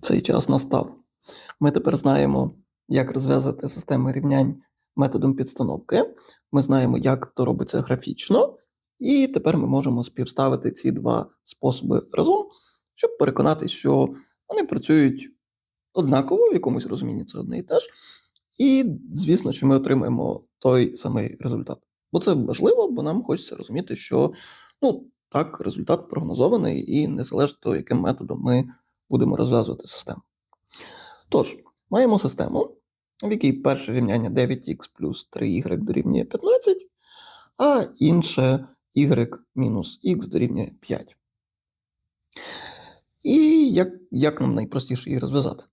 Цей час настав. Ми тепер знаємо, як розв'язувати системи рівнянь методом підстановки. Ми знаємо, як то робиться графічно, і тепер ми можемо співставити ці два способи разом, щоб переконатися, що вони працюють однаково, в якомусь розумінні це одне і те ж. І, звісно, що ми отримаємо той самий результат. Бо це важливо, бо нам хочеться розуміти, що ну, так, результат прогнозований, і незалежно того, яким методом ми будемо розв'язувати систему. Тож, маємо систему, в якій перше рівняння 9х плюс 3y дорівнює 15, а інше y мінус х дорівнює 5. І як, як нам найпростіше її розв'язати?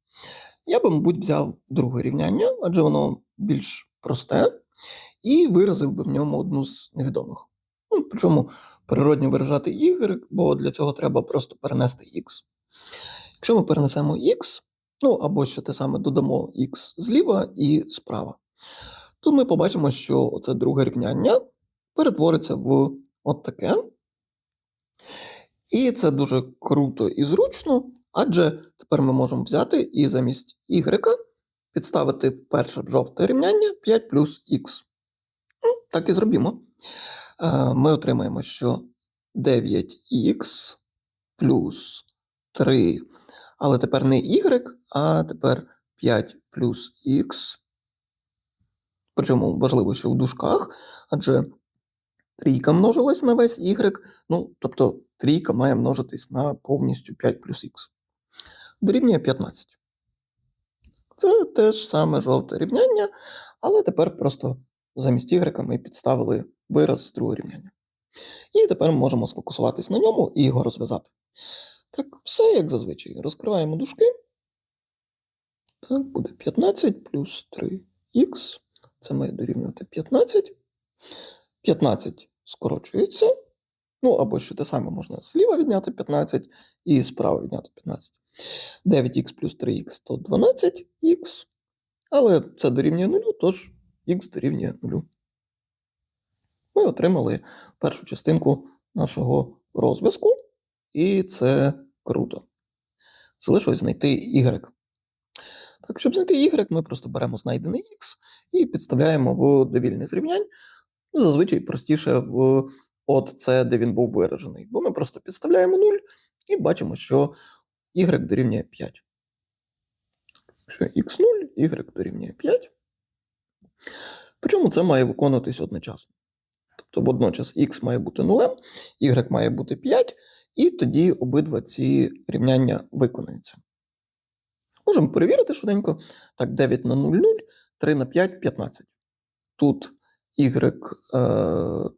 Я би, мабуть, взяв друге рівняння, адже воно більш просте, і виразив би в ньому одну з невідомих. Ну, причому природньо виражати y, бо для цього треба просто перенести x. Якщо ми перенесемо x, ну або ще те саме додамо x зліва і справа, то ми побачимо, що це друге рівняння перетвориться в от таке. І це дуже круто і зручно, адже тепер ми можемо взяти і замість y підставити в перше жовте рівняння 5 плюс х. Ну, так і зробімо. Е, Ми отримаємо, що 9х плюс 3, але тепер не y, а тепер 5 плюс х. Причому важливо, що в дужках, адже трійка множилась на весь y, ну, тобто трійка має множитись на повністю 5 плюс х. Дорівнює 15. Це те ж саме жовте рівняння, але тепер просто замість y ми підставили вираз з другого рівняння. І тепер ми можемо сфокусуватись на ньому і його розв'язати. Так, все як зазвичай. Розкриваємо дужки. Так, буде 15 плюс 3х. Це має дорівнювати 15. 15 скорочується. Ну, або що те саме можна зліва відняти 15 і справа відняти 15. 9х плюс 3х то 12х. Але це дорівнює 0, тож х дорівнює 0. Ми отримали першу частинку нашого розв'язку, і це круто. Залишилось знайти y. Так, щоб знайти y, ми просто беремо знайдений x і підставляємо в довільне зрівнянь. Зазвичай простіше в от це, де він був виражений. Бо ми просто підставляємо 0 і бачимо, що y дорівнює 5. Якщо x 0, y дорівнює 5. Причому це має виконуватись одночасно. Тобто водночас x має бути 0, y має бути 5, і тоді обидва ці рівняння виконуються. Можемо перевірити швиденько. Так, 9 на 0, 0, 3 на 5 15. Тут y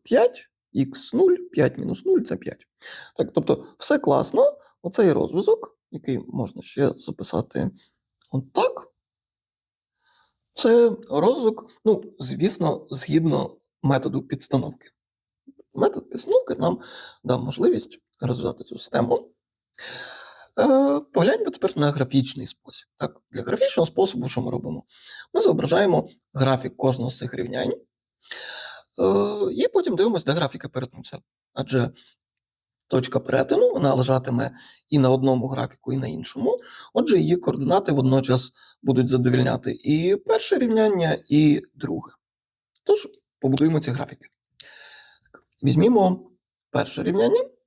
5, x 0, 5 мінус 0 це 5. Так, тобто, все класно. Оцей розв'язок, який можна ще записати от так. Це розвиток, ну, звісно, згідно методу підстановки. Метод підстановки нам дав можливість розв'язати цю систему. Е, Погляньмо тепер на графічний спосіб. Так, Для графічного способу, що ми робимо? Ми зображаємо графік кожного з цих рівнянь, е, і потім дивимося, де графіка перетнуться. Адже точка перетину вона лежатиме і на одному графіку, і на іншому. Отже, її координати водночас будуть задовільняти і перше рівняння, і друге. Тож, побудуємо ці графіки. Візьмімо перше рівняння.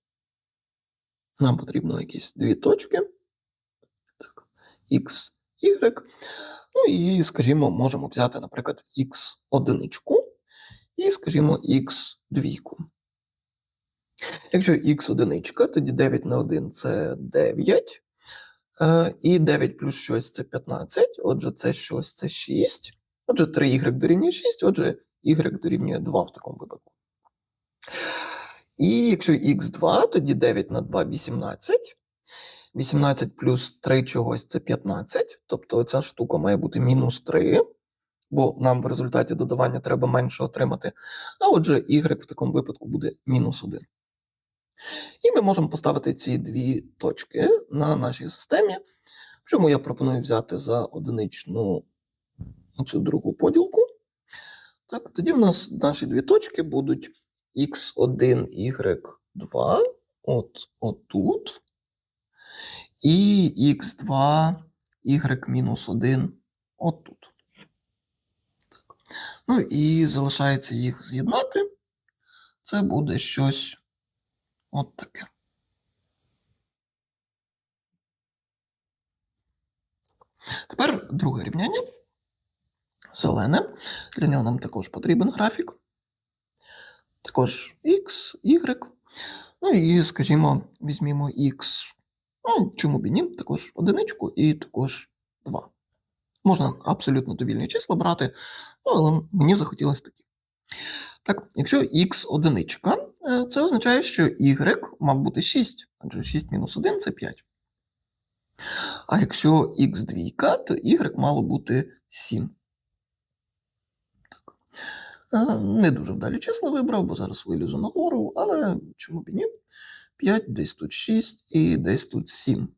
Нам потрібно якісь дві точки. Так, X, Y. Ну і, скажімо, можемо взяти, наприклад, X одиничку і, скажімо, X двійку. Якщо х одиничка, тоді 9 на 1 це 9. Е, І 9 плюс щось це 15. Отже, це щось це 6. Отже, 3y дорівнює 6, отже, y дорівнює 2 в такому випадку. І якщо х2, тоді 9 на 2 18. 18 плюс 3 чогось це 15. Тобто ця штука має бути мінус 3, бо нам в результаті додавання треба менше отримати. А отже, y в такому випадку буде мінус 1. І ми можемо поставити ці дві точки на нашій системі. Чому я пропоную взяти за одиничну цю другу поділку. Так, тоді в нас наші дві точки будуть x1, y2, от отут. і х2, y мінус 1 отут. Так. Ну і залишається їх з'єднати. Це буде щось от таке. Тепер друге рівняння. Зелене. Для нього нам також потрібен графік. Також x, y. Ну і, скажімо, візьмімо x. Ну, чому б і ні? Також одиничку і також 2. Можна абсолютно довільні числа брати, ну, але мені захотілося такі. Так, якщо x одиничка, е, це означає, що y мав бути 6, адже 6 мінус 1 це 5. А якщо x двійка, то y мало бути 7. Не дуже вдалі числа вибрав, бо зараз вилізу нагору, але чому б і ні? 5, десь тут 6 і десь тут 7.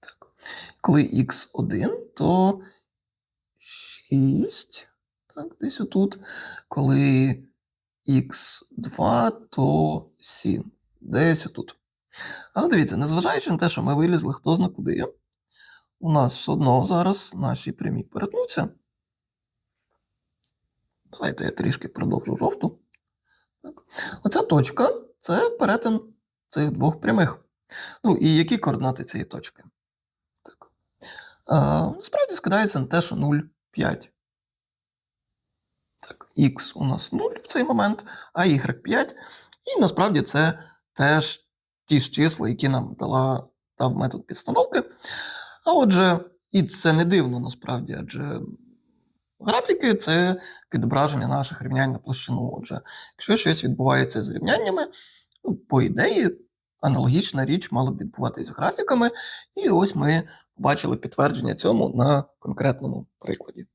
Так. Коли x1, то 6. Так, десь отут. Коли x2, то 7. Десь отут. Але дивіться, незважаючи на те, що ми вилізли хто зна куди, у нас все одно зараз наші прямі перетнуться. Давайте я трішки продовжу жовту. Так. Оця точка це перетин цих двох прямих. Ну, і які координати цієї точки? Так. А, справді скидається на те, що 0, 5. Так, х у нас 0 в цей момент, а y 5. І насправді це теж ті ж числа, які нам дала, дав метод підстановки. А отже, і це не дивно насправді, адже графіки це відображення наших рівнянь на площину. Отже, якщо щось відбувається з рівняннями, ну, по ідеї, аналогічна річ мала б відбуватися з графіками. І ось ми бачили підтвердження цьому на конкретному прикладі.